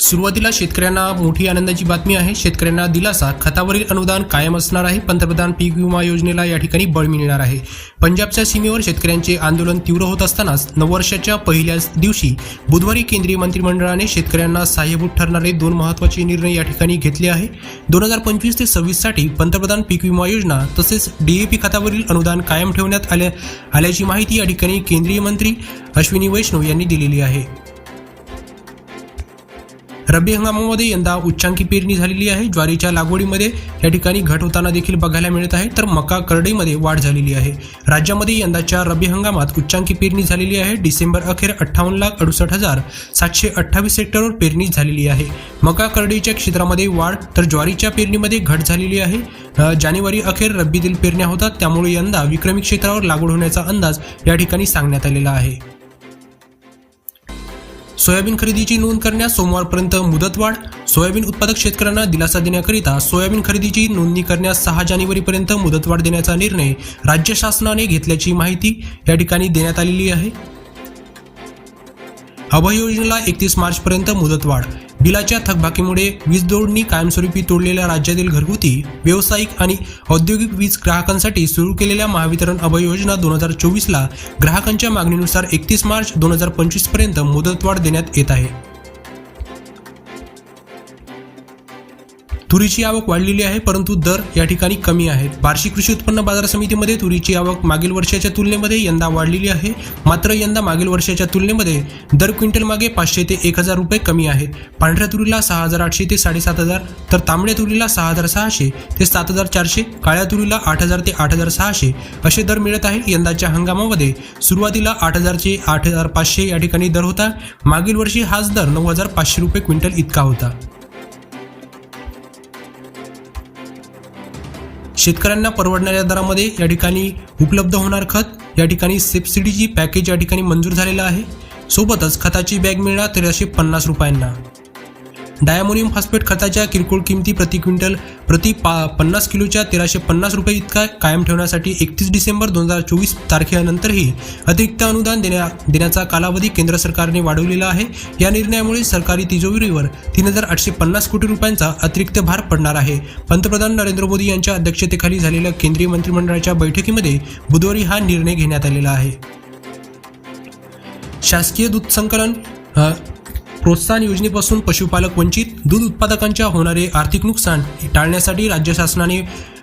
सुरुवातीला शेतकऱ्यांना मोठी आनंदाची बातमी आहे. शेतकऱ्यांना दिलासा खतावरील अनुदान कायम असणार आहे. पंतप्रधान पीक विमा योजनेला या ठिकाणी बळ मिळणार आहे. पंजाबच्या सीमेवर शेतकऱ्यांचे आंदोलन तीव्र होत असतानाच नववर्षाच्या पहिल्याच दिवशी बुधवारी केंद्रीय मंत्रिमंडळाने शेतकऱ्यांना सहाय्यभूत ठरणारे दोन महत्त्वाचे निर्णय या ठिकाणी घेतले आहे. दोन हजार पंचवीस ते सव्वीससाठी पंतप्रधान पीक विमा योजना तसेच डीएपी खतावरील अनुदान कायम ठेवण्यात आल्या आल्याची माहिती या ठिकाणी केंद्रीय मंत्री अश्विनी वैष्णव यांनी दिलेली आहे. रब्बी हंगामामध्ये यंदा उच्चांकी पेरणी झालेली आहे. ज्वारीच्या लागवडीमध्ये या ठिकाणी घट होताना देखील बघायला मिळत आहे. तर मका करडईमध्ये वाढ झालेली आहे. राज्यामध्ये यंदाच्या रब्बी हंगामात उच्चांकी पेरणी झालेली आहे. डिसेंबर अखेर अठ्ठावन्न लाख अडुसष्ट हजार सातशे अठ्ठावीस हेक्टरवर पेरणी झालेली आहे. मका करडईच्या क्षेत्रामध्ये वाढ तर ज्वारीच्या पेरणीमध्ये घट झालेली आहे. जानेवारी अखेर रब्बीतील पेरण्या होतात. त्यामुळे यंदा विक्रमी क्षेत्रावर लागवड होण्याचा अंदाज या ठिकाणी सांगण्यात आलेला आहे. सोयाबीन खरेदीची नोंद करण्यास सोमवारपर्यंत मुदतवाढ. सोयाबीन उत्पादक शेतकऱ्यांना दिलासा देण्याकरिता सोयाबीन खरेदीची नोंदणी करण्यास सहा जानेवारीपर्यंत मुदतवाढ देण्याचा निर्णय राज्य शासनाने घेतल्याची माहिती या ठिकाणी देण्यात आलेली आहे. अभय योजनेला एकतीस मार्चपर्यंत मुदतवाढ. बिलाच्या थकबाकीमुळे वीज जोडणी कायमस्वरूपी तोडलेल्या राज्यातील घरगुती व्यावसायिक आणि औद्योगिक वीज ग्राहकांसाठी सुरू केलेल्या महावितरण अभय योजना दोन हजार चोवीसला ग्राहकांच्या मागणीनुसार एकतीस मार्च दोन हजार पंचवीसपर्यंत मुदतवाढ देण्यात येत आहे. तुरीची आवक वाढलेली आहे परंतु दर या ठिकाणी कमी आहेत. बार्शी कृषी उत्पन्न बाजार समितीमध्ये तुरीची आवक मागील वर्षाच्या तुलनेमध्ये यंदा वाढलेली आहे. मात्र यंदा मागील वर्षाच्या तुलनेमध्ये दर क्विंटल मागे पाचशे ते एक हजार रुपये कमी आहेत. पांढऱ्या तुरीला सहा हजार आठशे ते साडेसात हजार तर तांबड्या तुरीला सहा हजार सहाशे ते सात हजार चारशे काळ्या तुरीला आठ हजार ते आठ हजार सहाशे असे दर मिळत आहेत. यंदाच्या हंगामामध्ये सुरुवातीला आठ हजारचे आठ हजार पाचशे या ठिकाणी दर होता. मागील वर्षी हाच दर नऊ हजार पाचशे रुपये क्विंटल इतका होता. शेतकऱ्यांना परवडणाऱ्या दरामध्ये या ठिकाणी उपलब्ध होणार खत या ठिकाणी सबसिडीची पॅकेज या ठिकाणी मंजूर झालेलं आहे. सोबतच खताची बॅग मिळणार तेराशे पन्नास रुपयांना. डायमोनियम फॉस्फेट खताच्या किरकोळ किमती प्रति क्विंटल प्रति पा पन्नास किलोच्या तेराशे पन्नास रुपये इतका कायम ठेवण्यासाठी एकतीस डिसेंबर दोन हजार चोवीस तारखेनंतरही अतिरिक्त अनुदान देण्या देण्याचा कालावधी केंद्र सरकारने वाढवलेला आहे. या निर्णयामुळे सरकारी तिजोरीवर तीन हजार आठशे पन्नास कोटी रुपयांचा अतिरिक्त भार पडणार आहे. पंतप्रधान नरेंद्र मोदी यांच्या अध्यक्षतेखाली झालेल्या केंद्रीय मंत्रिमंडळाच्या बैठकीमध्ये बुधवारी हा निर्णय घेण्यात आलेला आहे. शासकीय दूध संकलन प्रोत्साहन योजनेपासून पशुपालक वंचित दूध उत्पादकांच्या होणारे आर्थिक नुकसान टाळण्यासाठी राज्य शासनाने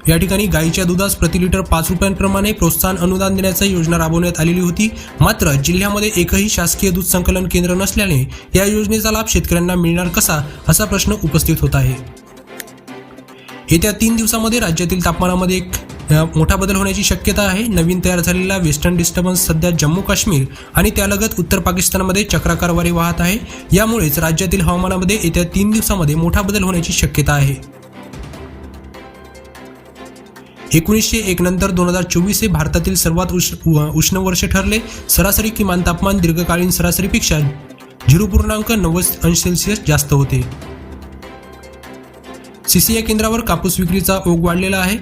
या ठिकाणी गाईच्या दुधास प्रति लिटर पाच रुपयांप्रमाणे प्रोत्साहन अनुदान देण्याची योजना राबवण्यात आलेली होती. मात्र जिल्ह्यामध्ये एकही शासकीय दूध संकलन केंद्र नसल्याने या योजनेचा लाभ शेतकऱ्यांना मिळणार कसा असा प्रश्न उपस्थित होत आहे. येत्या तीन दिवसामध्ये राज्यातील तापमानामध्ये एक मोठा बदल होण्याची शक्यता आहे. नवीन तयार झालेला वेस्टर्न डिस्टर्बन्स सध्या जम्मू काश्मीर आणि त्यालगत उत्तर पाकिस्तानमध्ये चक्राकार वारे वाहत आहे. यामुळेच राज्यातील हवामानामध्ये येत्या तीन दिवसामध्ये मोठा बदल होण्याची शक्यता आहे. एकोणीसशे एक नंतर दोन हजार चोवीस हे भारतातील सर्वात उष्ण उष्ण वर्ष ठरले. सरासरी किमान तापमान दीर्घकालीन सरासरीपेक्षा झिरो पूर्णांक नव्वद अंश सेल्सिअस जास्त होते. सीसीआय केंद्रावर कापूस विक्रीचा ओघ वाढलेला आहे.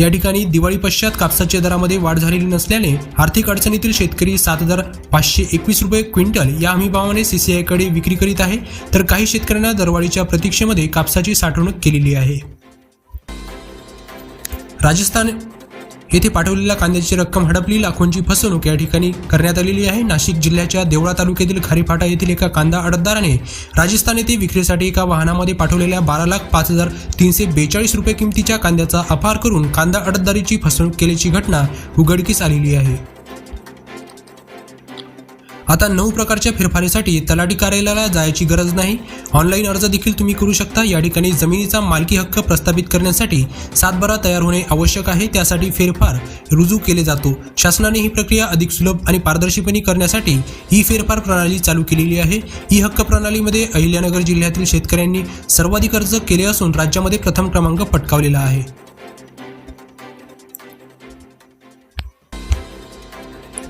या ठिकाणी दिवाळी पश्चात कापसाच्या दरामध्ये वाढ झालेली नसल्याने आर्थिक अडचणीतील शेतकरी सात हजार पाचशे एकवीस रुपये क्विंटल या हमीभावाने सीसीआयकडे विक्री करीत आहे. तर काही शेतकऱ्यांना दरवाढीच्या प्रतीक्षेमध्ये कापसाची साठवणूक केलेली आहे. राजस्थान येथे पाठवलेल्या कांद्याची रक्कम हडपली. लाखोंची फसवणूक या ठिकाणी करण्यात आलेली आहे. नाशिक जिल्ह्याच्या देवळा तालुक्यातील खारीफाटा येथील एका कांदा अडतदाराने राजस्थान येथे विक्रीसाठी एका वाहनामध्ये पाठवलेल्या बारा लाख पाच हजार तीनशे बेचाळीस रुपये किमतीच्या कांद्याचा अपहार करून कांदा अडतदारीची फसवणूक केल्याची घटना उघडकीस आलेली आहे. आता नऊ प्रकारच्या फेरफारीसाठी तलाठी कार्यालयाला जायची गरज नाही. ऑनलाईन अर्ज देखील तुम्ही करू शकता. या ठिकाणी जमिनीचा मालकी हक्क प्रस्थापित करण्यासाठी सातबारा तयार होणे आवश्यक आहे. त्यासाठी फेरफार रुजू केले जातो. शासनाने ही प्रक्रिया अधिक सुलभ आणि पारदर्शीपणे करण्यासाठी ही फेरफार प्रणाली चालू केलेली आहे. ही हक्क प्रणालीमध्ये अहिल्यानगर जिल्ह्यातील शेतकऱ्यांनी सर्वाधिक अर्ज केले असून राज्यामध्ये प्रथम क्रमांक पटकावलेला आहे.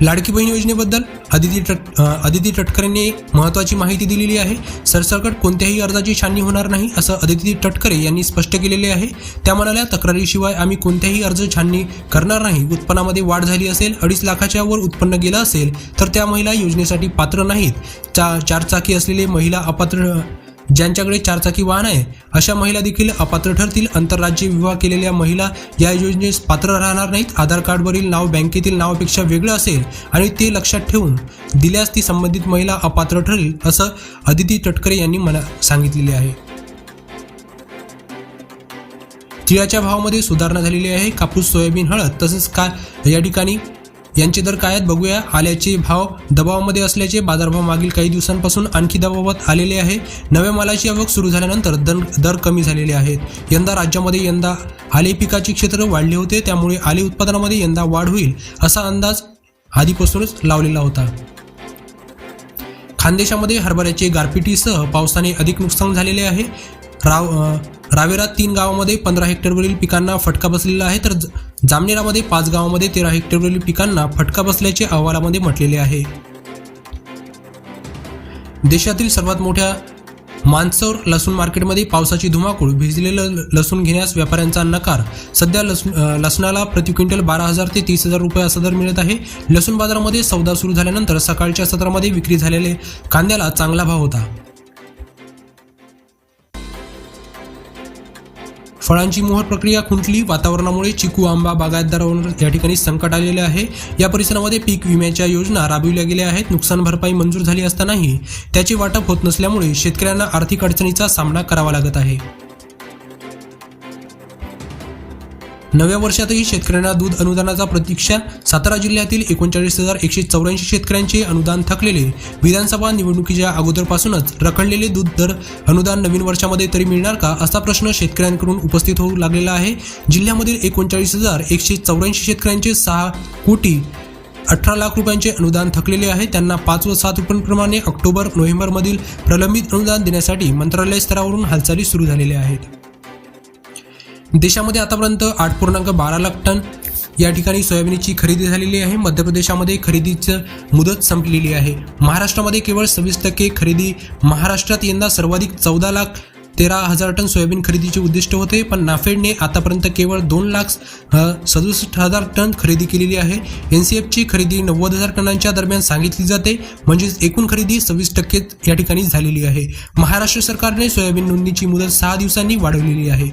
लाडकी बहीण योजनेबद्दल अदिती टट अदिती टटकरेंनी एक महत्त्वाची माहिती दिलेली आहे. सरसकट कोणत्याही अर्जाची छाननी होणार नाही असं अदिती तटकरे यांनी स्पष्ट केलेले आहे. त्या म्हणाल्या तक्रारीशिवाय आम्ही कोणत्याही अर्ज छाननी करणार नाही. उत्पन्नामध्ये वाढ झाली असेल अडीच लाखाच्या वर उत्पन्न गेलं असेल तर त्या महिला योजनेसाठी पात्र नाहीत. चा चारचाकी असलेले महिला अपात्र ज्यांच्याकडे चारचाकी वाहन आहे अशा महिला देखील अपात्र ठरतील. आंतरराज्य विवाह केलेल्या महिला या योजनेस पात्र राहणार नाहीत. आधार कार्डवरील नाव बँकेतील नावापेक्षा वेगळं असेल आणि ते लक्षात ठेवून दिल्यास ती संबंधित महिला अपात्र ठरेल असं अदिती तटकरे यांनी मला सांगितलेले आहे. तिळाच्या भावामध्ये सुधारणा झालेली आहे. कापूस सोयाबीन हळद तसेच का या ठिकाणी यांचे दर काय आहेत बघूया. आल्याचे भाव दबावामध्ये असल्याचे बाजारभाव मागील काही दिवसांपासून आणखी दबावात आलेले आहे. नव्या मालाची आवक सुरू झाल्यानंतर दर दर कमी झालेले आहेत. यंदा राज्यामध्ये यंदा आले पिकाचे क्षेत्र वाढले होते त्यामुळे आले उत्पादनामध्ये यंदा वाढ होईल असा अंदाज आधीपासूनच लावलेला होता. खानदेशामध्ये हरभऱ्याचे गारपिटीसह पावसाने अधिक नुकसान झालेले आहे. राव रावेरात तीन गावामध्ये पंधरा हेक्टरवरील पिकांना फटका बसलेला आहे. तर जामनेरामध्ये पाच गावामध्ये तेरा हेक्टरवरील पिकांना फटका बसल्याचे अहवालामध्ये म्हटलेले आहे. देशातील सर्वात मोठ्या मानसौर लसूण मार्केटमध्ये पावसाची धुमाकूळ भिजलेलं लसूण घेण्यास व्यापाऱ्यांचा नकार. सध्या लसूण लसणाला प्रति क्विंटल बारा हजार ते तीस हजार रुपये असा दर मिळत आहे. लसूण बाजारामध्ये सौदा सुरू झाल्यानंतर सकाळच्या सत्रामध्ये विक्री झालेले कांद्याला चांगला भाव होता. फळांची मोहर प्रक्रिया खुंटली. वातावरणामुळे चिकू आंबा बागायतदारांवर या ठिकाणी संकट आलेले आहे. या परिसरामध्ये पीक विम्याच्या योजना राबविल्या गेल्या आहेत. नुकसान भरपाई मंजूर झाली असतानाही त्याचे वाटप होत नसल्यामुळे शेतकऱ्यांना आर्थिक अडचणीचा सामना करावा लागत आहे. नव्या वर्षातही शेतकऱ्यांना दूध अनुदानाचा प्रतीक्षा सातारा जिल्ह्यातील एकोणचाळीस हजार एकशे चौऱ्याऐंशी शेतकऱ्यांचे अनुदान थकलेले विधानसभा निवडणुकीच्या अगोदरपासूनच रखडलेले दूध दर अनुदान नवीन वर्षामध्ये तरी मिळणार का असा प्रश्न शेतकऱ्यांकडून उपस्थित होऊ लागलेला आहे. जिल्ह्यामधील एकोणचाळीस हजार एकशे चौऱ्याऐंशी शेतकऱ्यांचे सहा कोटी अठरा लाख रुपयांचे अनुदान थकलेले आहे. त्यांना पाच व सात रुपयांप्रमाणे ऑक्टोबर नोव्हेंबरमधील प्रलंबित अनुदान देण्यासाठी मंत्रालय स्तरावरून हालचाली सुरू झालेल्या आहेत. देशामध्ये आतापर्यंत आठ पूर्णांक बारा लाख टन या ठिकाणी सोयाबीनची खरेदी झालेली आहे. मध्य प्रदेशामध्ये खरेदीचं मुदत संपलेली आहे. महाराष्ट्रामध्ये केवळ सव्वीस टक्के खरेदी महाराष्ट्रात यंदा सर्वाधिक चौदा लाख तेरा हजार टन सोयाबीन खरेदीचे उद्दिष्ट होते. पण नाफेडने आतापर्यंत केवळ दोन लाख सदुसष्ट हजार टन खरेदी केलेली आहे. एन सी एफची खरेदी नव्वद हजार टनांच्या दरम्यान सांगितली जाते. म्हणजेच एकूण खरेदी सव्वीस टक्के या ठिकाणी झालेली आहे. महाराष्ट्र सरकारने सोयाबीन नोंदणीची मुदत सहा दिवसांनी वाढवलेली आहे.